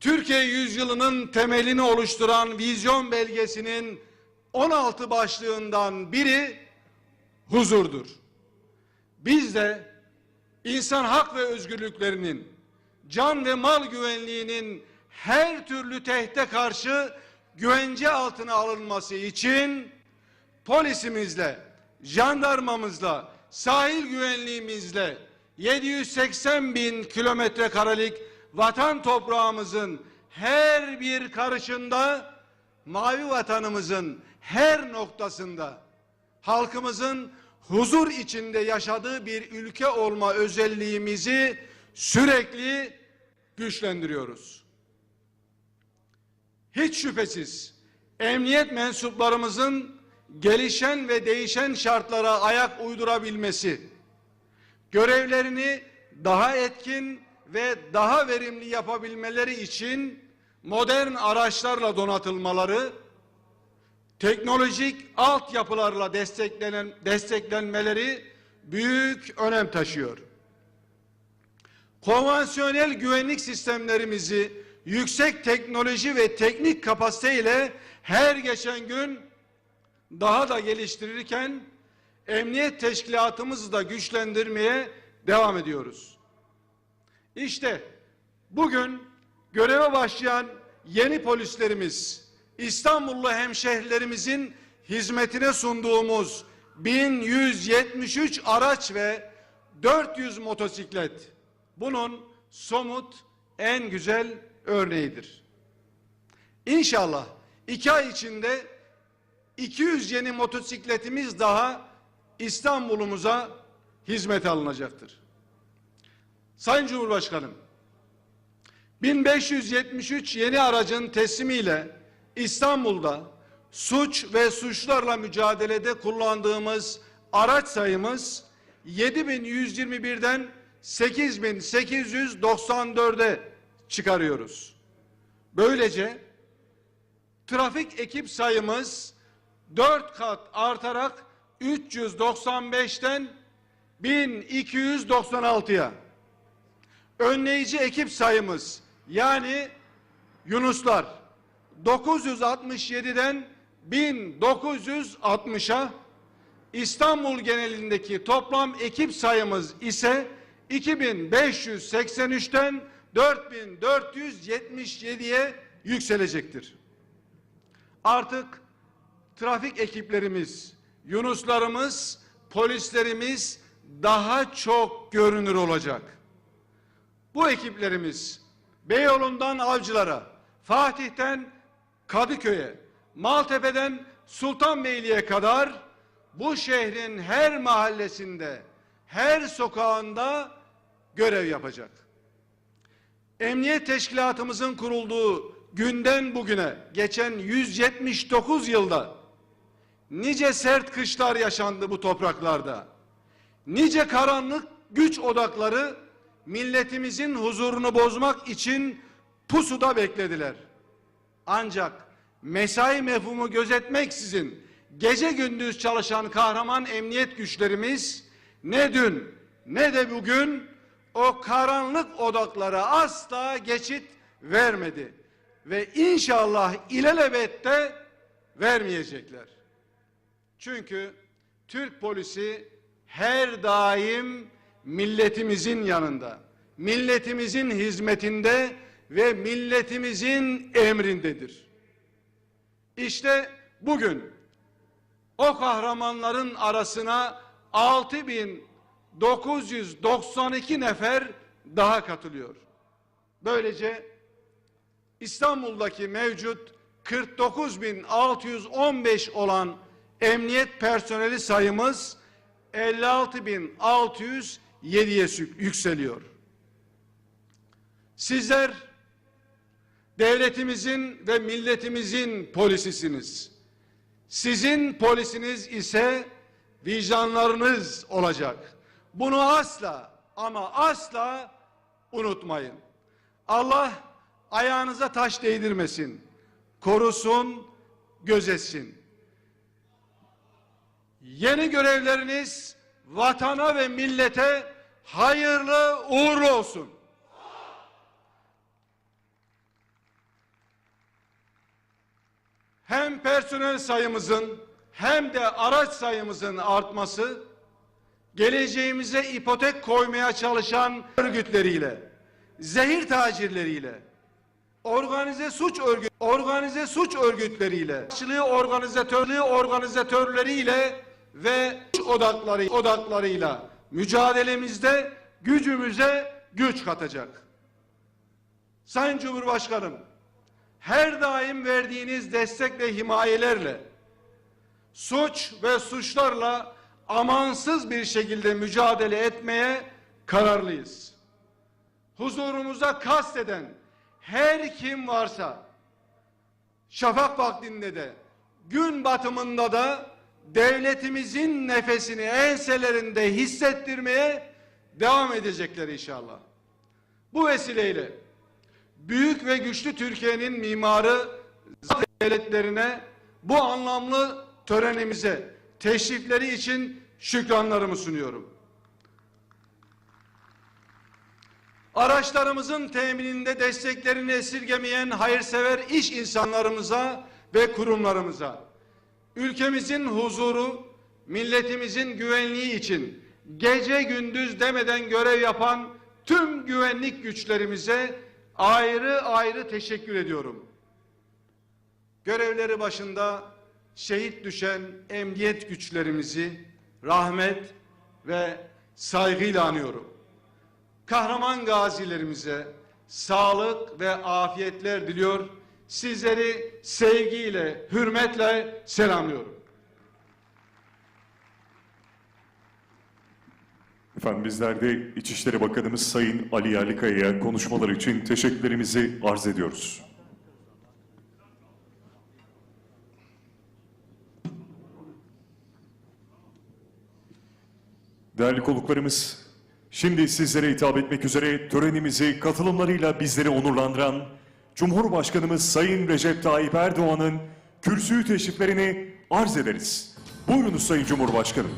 Türkiye yüzyılının temelini oluşturan vizyon belgesinin 16 başlığından biri huzurdur. Biz de insan hak ve özgürlüklerinin, can ve mal güvenliğinin her türlü tehdide karşı güvence altına alınması için polisimizle, jandarmamızla, sahil güvenliğimizle 780 bin kilometre karelik vatan toprağımızın her bir karışında mavi vatanımızın her noktasında halkımızın huzur içinde yaşadığı bir ülke olma özelliğimizi sürekli güçlendiriyoruz. Hiç şüphesiz emniyet mensuplarımızın gelişen ve değişen şartlara ayak uydurabilmesi, görevlerini daha etkin ve daha verimli yapabilmeleri için modern araçlarla donatılmaları, teknolojik altyapılarla desteklenen, desteklenmeleri büyük önem taşıyor. Konvansiyonel güvenlik sistemlerimizi yüksek teknoloji ve teknik kapasiteyle her geçen gün daha da geliştirirken emniyet teşkilatımızı da güçlendirmeye devam ediyoruz. İşte bugün göreve başlayan yeni polislerimiz İstanbullu hemşehrilerimizin hizmetine sunduğumuz 1173 araç ve 400 motosiklet bunun somut en güzel örneğidir. İnşallah iki ay içinde 200 yeni motosikletimiz daha İstanbul'umuza hizmet alınacaktır. Sayın Cumhurbaşkanım, 1573 yeni aracın teslimiyle İstanbul'da suç ve suçlarla mücadelede kullandığımız araç sayımız 7121'den 8894'e çıkarıyoruz. Böylece trafik ekip sayımız 4 kat artarak 395'ten 1296'ya. Önleyici ekip sayımız yani Yunuslar 967'den 1960'a İstanbul genelindeki toplam ekip sayımız ise 2583'ten 4477'ye yükselecektir. Artık trafik ekiplerimiz, Yunuslarımız, polislerimiz daha çok görünür olacak. Bu ekiplerimiz Beyoğlu'ndan Avcılar'a, Fatih'ten Kadıköy'e, Maltepe'den Sultanbeyli'ye kadar bu şehrin her mahallesinde, her sokağında görev yapacak. Emniyet teşkilatımızın kurulduğu günden bugüne geçen 179 yılda nice sert kışlar yaşandı bu topraklarda. Nice karanlık güç odakları milletimizin huzurunu bozmak için pusuda beklediler. Ancak mesai mefhumu gözetmeksizin gece gündüz çalışan kahraman emniyet güçlerimiz ne dün ne de bugün o karanlık odaklara asla geçit vermedi ve inşallah ilelebette vermeyecekler. Çünkü Türk polisi her daim milletimizin yanında, milletimizin hizmetinde ve milletimizin emrindedir. İşte bugün o kahramanların arasına 6992 nefer daha katılıyor. Böylece İstanbul'daki mevcut 49615 olan emniyet personeli sayımız 56607'ye yükseliyor. Sizler devletimizin ve milletimizin polisisiniz. Sizin polisiniz ise vicdanlarınız olacak. Bunu asla ama asla unutmayın. Allah ayağınıza taş değdirmesin. Korusun, gözetsin. Yeni görevleriniz vatana ve millete hayırlı uğurlu olsun. Hem personel sayımızın hem de araç sayımızın artması geleceğimize ipotek koymaya çalışan örgütleriyle, zehir tacirleriyle, organize suç örgüt organize suç örgütleriyle, organizatörlüğü organizatörleriyle ve odakları odaklarıyla mücadelemizde gücümüze güç katacak. Sayın Cumhurbaşkanım, her daim verdiğiniz destek ve himayelerle suç ve suçlarla amansız bir şekilde mücadele etmeye kararlıyız. Huzurumuza kasteden her kim varsa şafak vaktinde de gün batımında da devletimizin nefesini enselerinde hissettirmeye devam edecekler inşallah. Bu vesileyle büyük ve güçlü Türkiye'nin mimarı devletlerine bu anlamlı törenimize teşrifleri için şükranlarımı sunuyorum. Araçlarımızın temininde desteklerini esirgemeyen hayırsever iş insanlarımıza ve kurumlarımıza, ülkemizin huzuru, milletimizin güvenliği için gece gündüz demeden görev yapan tüm güvenlik güçlerimize ayrı ayrı teşekkür ediyorum. Görevleri başında şehit düşen emniyet güçlerimizi rahmet ve saygıyla anıyorum. Kahraman gazilerimize sağlık ve afiyetler diliyor. Sizleri sevgiyle, hürmetle selamlıyorum. Efendim bizler de İçişleri Bakanımız Sayın Ali Yerlikaya'ya konuşmaları için teşekkürlerimizi arz ediyoruz. Değerli konuklarımız, şimdi sizlere hitap etmek üzere törenimizi katılımlarıyla bizleri onurlandıran Cumhurbaşkanımız Sayın Recep Tayyip Erdoğan'ın kürsüyü teşriflerini arz ederiz. Buyurunuz Sayın Cumhurbaşkanım.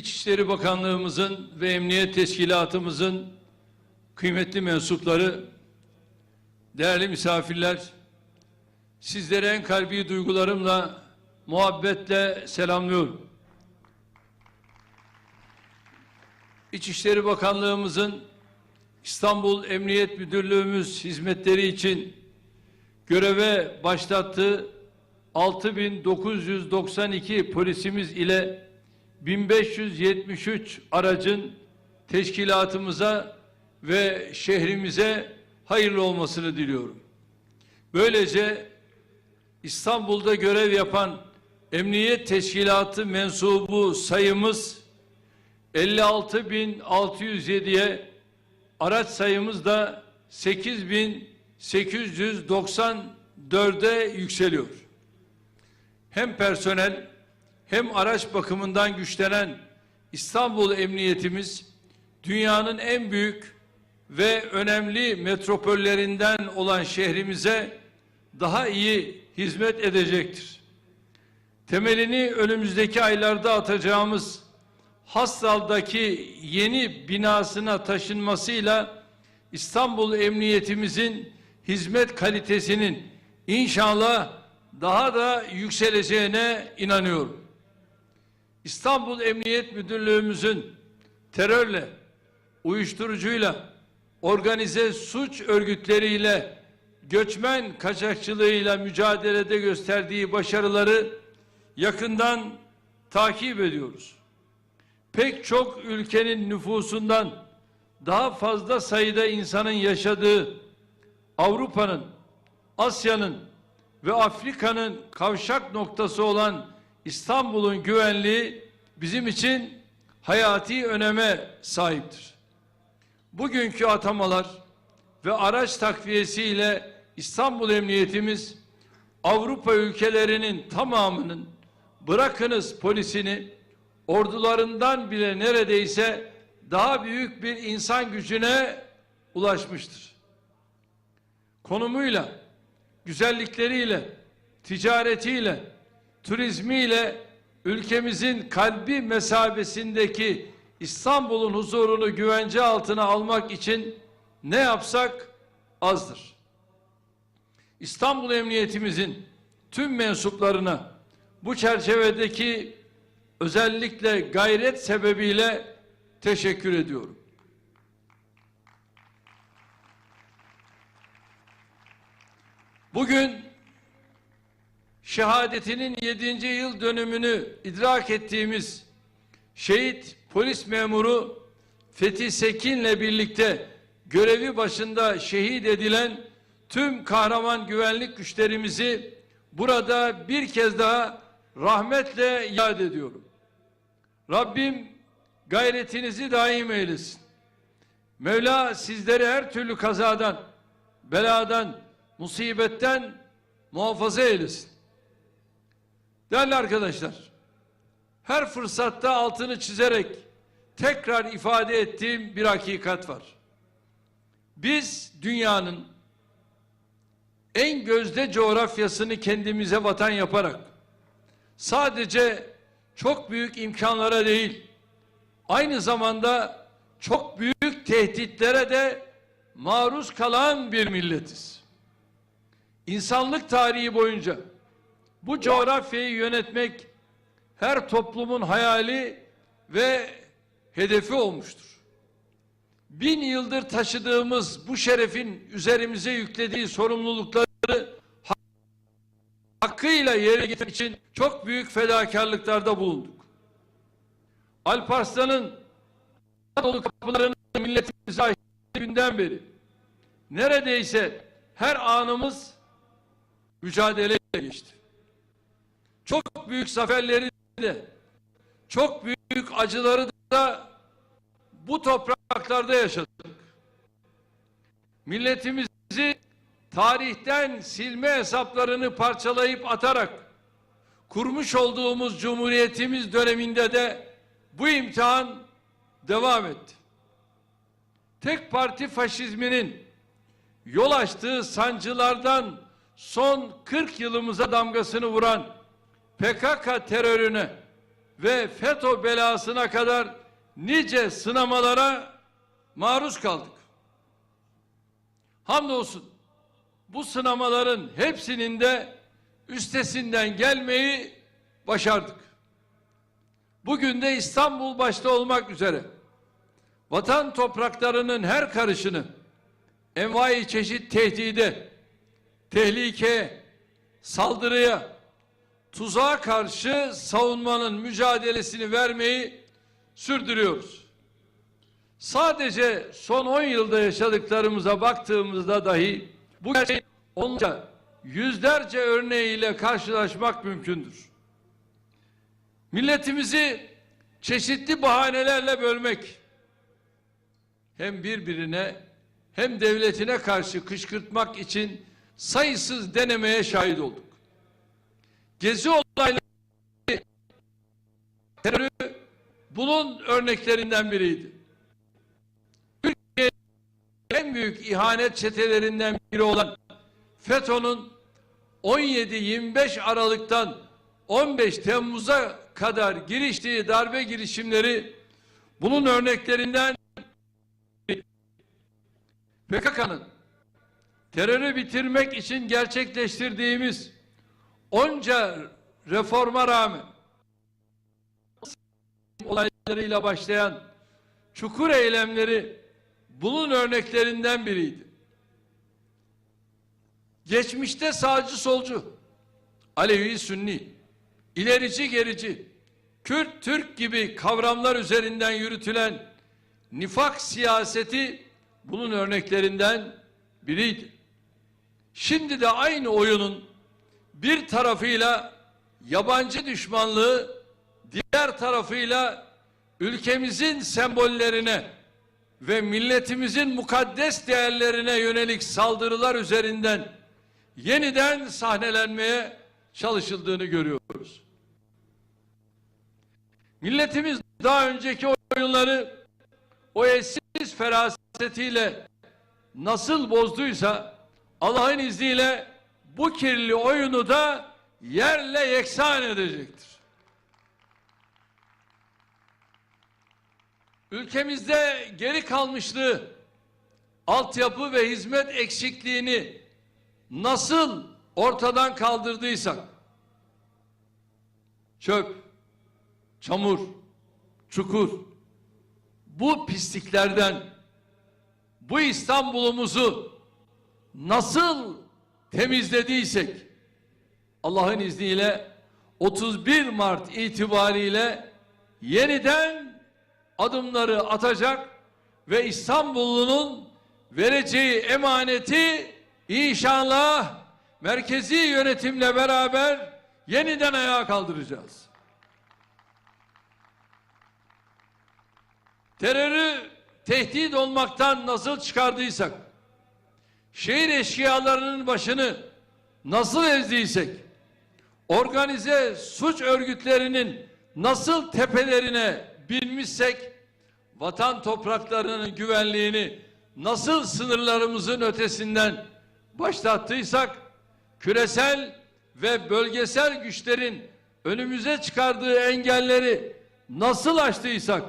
İçişleri Bakanlığımızın ve Emniyet Teşkilatımızın kıymetli mensupları, değerli misafirler, sizlere en kalbi duygularımla, muhabbetle selamlıyorum. İçişleri Bakanlığımızın İstanbul Emniyet Müdürlüğümüz hizmetleri için göreve başlattığı 6992 polisimiz ile 1573 aracın teşkilatımıza ve şehrimize hayırlı olmasını diliyorum. Böylece İstanbul'da görev yapan Emniyet Teşkilatı mensubu sayımız 56.607'ye araç sayımız da 8.894'e yükseliyor hem personel hem araç bakımından güçlenen İstanbul Emniyetimiz dünyanın en büyük ve önemli metropollerinden olan şehrimize daha iyi hizmet edecektir. Temelini önümüzdeki aylarda atacağımız Hastal'daki yeni binasına taşınmasıyla İstanbul Emniyetimizin hizmet kalitesinin inşallah daha da yükseleceğine inanıyorum. İstanbul Emniyet Müdürlüğümüzün terörle, uyuşturucuyla, organize suç örgütleriyle, göçmen kaçakçılığıyla mücadelede gösterdiği başarıları yakından takip ediyoruz. Pek çok ülkenin nüfusundan daha fazla sayıda insanın yaşadığı Avrupa'nın, Asya'nın, ve Afrika'nın kavşak noktası olan İstanbul'un güvenliği bizim için hayati öneme sahiptir. Bugünkü atamalar ve araç takviyesiyle İstanbul Emniyetimiz Avrupa ülkelerinin tamamının bırakınız polisini ordularından bile neredeyse daha büyük bir insan gücüne ulaşmıştır. Konumuyla, güzellikleriyle, ticaretiyle, turizmiyle ülkemizin kalbi mesabesindeki İstanbul'un huzurunu güvence altına almak için ne yapsak azdır. İstanbul Emniyetimizin tüm mensuplarına bu çerçevedeki özellikle gayret sebebiyle teşekkür ediyorum. Bugün şehadetinin 7. yıl dönümünü idrak ettiğimiz şehit polis memuru Fethi Sekin'le birlikte görevi başında şehit edilen tüm kahraman güvenlik güçlerimizi burada bir kez daha rahmetle yad ediyorum. Rabbim gayretinizi daim eylesin. Mevla sizleri her türlü kazadan, beladan, musibetten muhafaza eylesin. Değerli arkadaşlar, her fırsatta altını çizerek tekrar ifade ettiğim bir hakikat var. Biz dünyanın en gözde coğrafyasını kendimize vatan yaparak sadece çok büyük imkanlara değil, aynı zamanda çok büyük tehditlere de maruz kalan bir milletiz. İnsanlık tarihi boyunca bu coğrafyayı yönetmek her toplumun hayali ve hedefi olmuştur. Bin yıldır taşıdığımız bu şerefin üzerimize yüklediği sorumlulukları hakkıyla yerine getirmek için çok büyük fedakarlıklarda bulunduk. Alparslan'ın Anadolu kapılarını milletimize açtığı günden beri neredeyse her anımız mücadeleyle geçti. Çok büyük zaferleri de çok büyük acıları da bu topraklarda yaşadık. Milletimizi tarihten silme hesaplarını parçalayıp atarak kurmuş olduğumuz cumhuriyetimiz döneminde de bu imtihan devam etti. Tek parti faşizminin yol açtığı sancılardan son 40 yılımıza damgasını vuran PKK terörüne ve FETÖ belasına kadar nice sınamalara maruz kaldık. Hamdolsun bu sınamaların hepsinin de üstesinden gelmeyi başardık. Bugün de İstanbul başta olmak üzere vatan topraklarının her karışını envai çeşit tehdide, tehlikeye, saldırıya, tuzağa karşı savunmanın mücadelesini vermeyi sürdürüyoruz. Sadece son 10 yılda yaşadıklarımıza baktığımızda dahi bu gerçeğin onca yüzlerce örneğiyle karşılaşmak mümkündür. Milletimizi çeşitli bahanelerle bölmek hem birbirine hem devletine karşı kışkırtmak için sayısız denemeye şahit olduk. Gezi olayları terörü bunun örneklerinden biriydi. Türkiye'nin en büyük ihanet çetelerinden biri olan FETÖ'nün 17-25 Aralık'tan 15 Temmuz'a kadar giriştiği darbe girişimleri bunun örneklerinden PKK'nın terörü bitirmek için gerçekleştirdiğimiz onca reforma rağmen olaylarıyla başlayan çukur eylemleri bunun örneklerinden biriydi. Geçmişte sağcı solcu, Alevi Sünni, ilerici gerici, Kürt Türk gibi kavramlar üzerinden yürütülen nifak siyaseti bunun örneklerinden biriydi. Şimdi de aynı oyunun bir tarafıyla yabancı düşmanlığı, diğer tarafıyla ülkemizin sembollerine ve milletimizin mukaddes değerlerine yönelik saldırılar üzerinden yeniden sahnelenmeye çalışıldığını görüyoruz. Milletimiz daha önceki oyunları o eşsiz ferasetiyle nasıl bozduysa Allah'ın izniyle bu kirli oyunu da yerle yeksan edecektir. Ülkemizde geri kalmışlığı, altyapı ve hizmet eksikliğini nasıl ortadan kaldırdıysak, çöp, çamur, çukur, bu pisliklerden bu İstanbul'umuzu nasıl temizlediysek Allah'ın izniyle 31 Mart itibariyle yeniden adımları atacak ve İstanbullu'nun vereceği emaneti inşallah merkezi yönetimle beraber yeniden ayağa kaldıracağız. terörü tehdit olmaktan nasıl çıkardıysak, şehir eşkıyalarının başını nasıl ezdiysek, organize suç örgütlerinin nasıl tepelerine binmişsek, vatan topraklarının güvenliğini nasıl sınırlarımızın ötesinden başlattıysak, küresel ve bölgesel güçlerin önümüze çıkardığı engelleri nasıl aştıysak,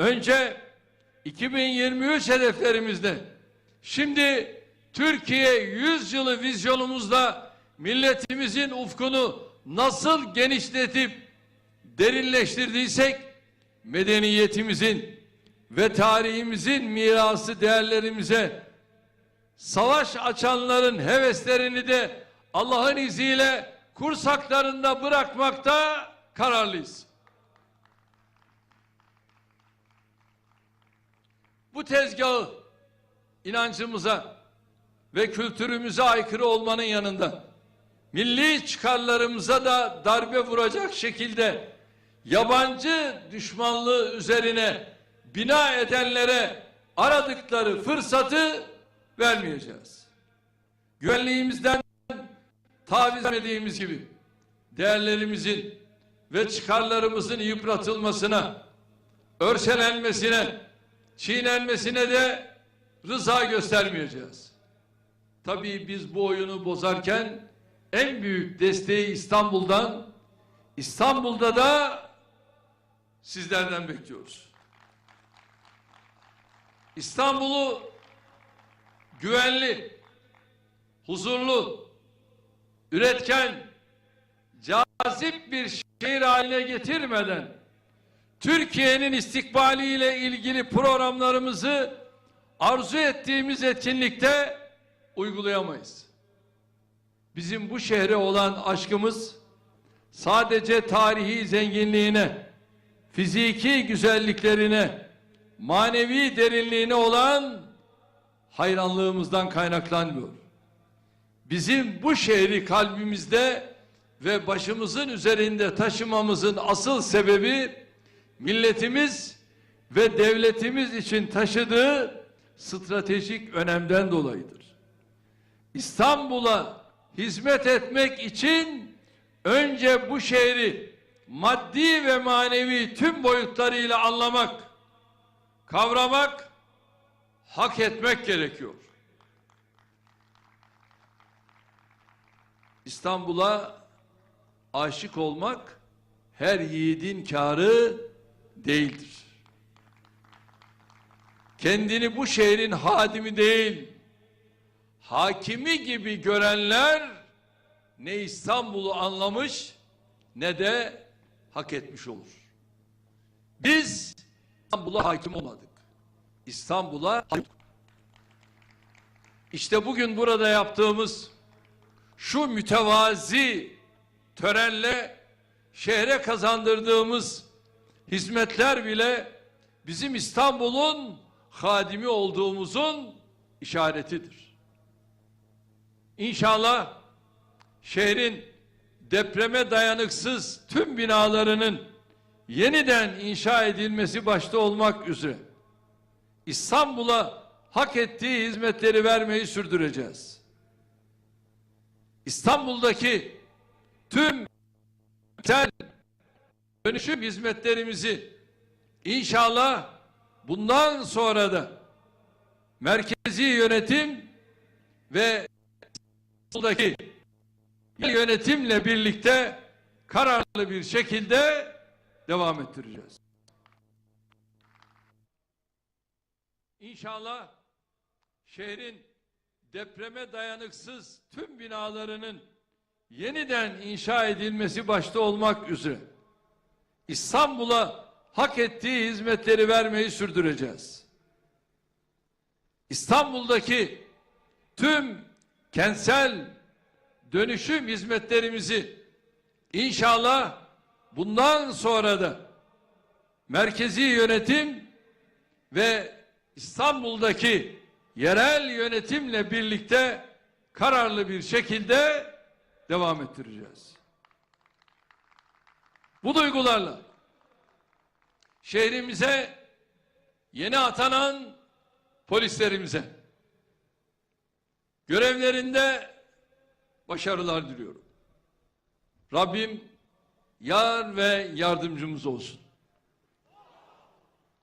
Önce 2023 hedeflerimizde, şimdi Türkiye 100 yılı vizyonumuzda milletimizin ufkunu nasıl genişletip derinleştirdiysek, medeniyetimizin ve tarihimizin mirası değerlerimize savaş açanların heveslerini de Allah'ın izniyle kursaklarında bırakmakta kararlıyız. bu tezgahı inancımıza ve kültürümüze aykırı olmanın yanında milli çıkarlarımıza da darbe vuracak şekilde yabancı düşmanlığı üzerine bina edenlere aradıkları fırsatı vermeyeceğiz. Güvenliğimizden taviz vermediğimiz gibi değerlerimizin ve çıkarlarımızın yıpratılmasına, örselenmesine, çiğnenmesine de rıza göstermeyeceğiz. Tabii biz bu oyunu bozarken en büyük desteği İstanbul'dan, İstanbul'da da sizlerden bekliyoruz. İstanbul'u güvenli, huzurlu, üretken, cazip bir şehir haline getirmeden Türkiye'nin istikbaliyle ilgili programlarımızı arzu ettiğimiz etkinlikte uygulayamayız. Bizim bu şehre olan aşkımız sadece tarihi zenginliğine, fiziki güzelliklerine, manevi derinliğine olan hayranlığımızdan kaynaklanmıyor. Bizim bu şehri kalbimizde ve başımızın üzerinde taşımamızın asıl sebebi milletimiz ve devletimiz için taşıdığı stratejik önemden dolayıdır. İstanbul'a hizmet etmek için önce bu şehri maddi ve manevi tüm boyutlarıyla anlamak, kavramak, hak etmek gerekiyor. İstanbul'a aşık olmak her yiğidin kârı değildir. Kendini bu şehrin hadimi değil, hakimi gibi görenler ne İstanbul'u anlamış ne de hak etmiş olur. Biz İstanbul'a hakim olmadık. İstanbul'a. İşte bugün burada yaptığımız şu mütevazi törenle şehre kazandırdığımız hizmetler bile bizim İstanbul'un hadimi olduğumuzun işaretidir. İnşallah şehrin depreme dayanıksız tüm binalarının yeniden inşa edilmesi başta olmak üzere İstanbul'a hak ettiği hizmetleri vermeyi sürdüreceğiz. İstanbul'daki tüm kentsel dönüşüm hizmetlerimizi inşallah bundan sonra da merkezi yönetim ve İstanbul'daki yönetimle birlikte kararlı bir şekilde devam ettireceğiz. İnşallah şehrin depreme dayanıksız tüm binalarının yeniden inşa edilmesi başta olmak üzere İstanbul'a hak ettiği hizmetleri vermeyi sürdüreceğiz. İstanbul'daki tüm kentsel dönüşüm hizmetlerimizi inşallah bundan sonra da merkezi yönetim ve İstanbul'daki yerel yönetimle birlikte kararlı bir şekilde devam ettireceğiz. Bu duygularla şehrimize yeni atanan polislerimize görevlerinde başarılar diliyorum. Rabbim yar ve yardımcımız olsun.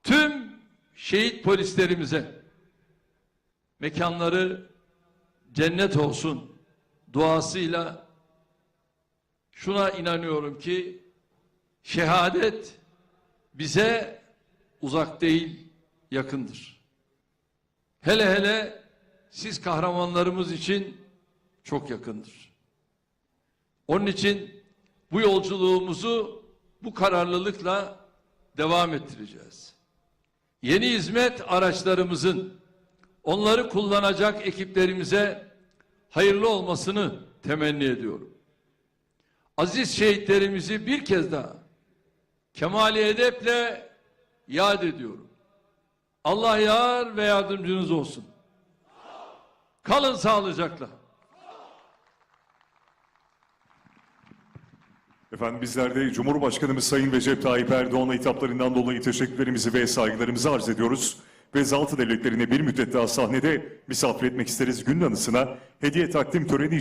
Tüm şehit polislerimize mekanları cennet olsun duasıyla şuna inanıyorum ki şehadet bize uzak değil yakındır. Hele hele siz kahramanlarımız için çok yakındır. Onun için bu yolculuğumuzu bu kararlılıkla devam ettireceğiz. Yeni hizmet araçlarımızın onları kullanacak ekiplerimize hayırlı olmasını temenni ediyorum. Aziz şehitlerimizi bir kez daha kemali edeple yad ediyorum. Allah yar ve yardımcınız olsun. Kalın sağlıcakla. Efendim bizler de Cumhurbaşkanımız Sayın Recep Tayyip Erdoğan'a hitaplarından dolayı teşekkürlerimizi ve saygılarımızı arz ediyoruz. Ve Zaltı devletlerine bir müddet daha sahnede misafir etmek isteriz gün anısına hediye takdim töreni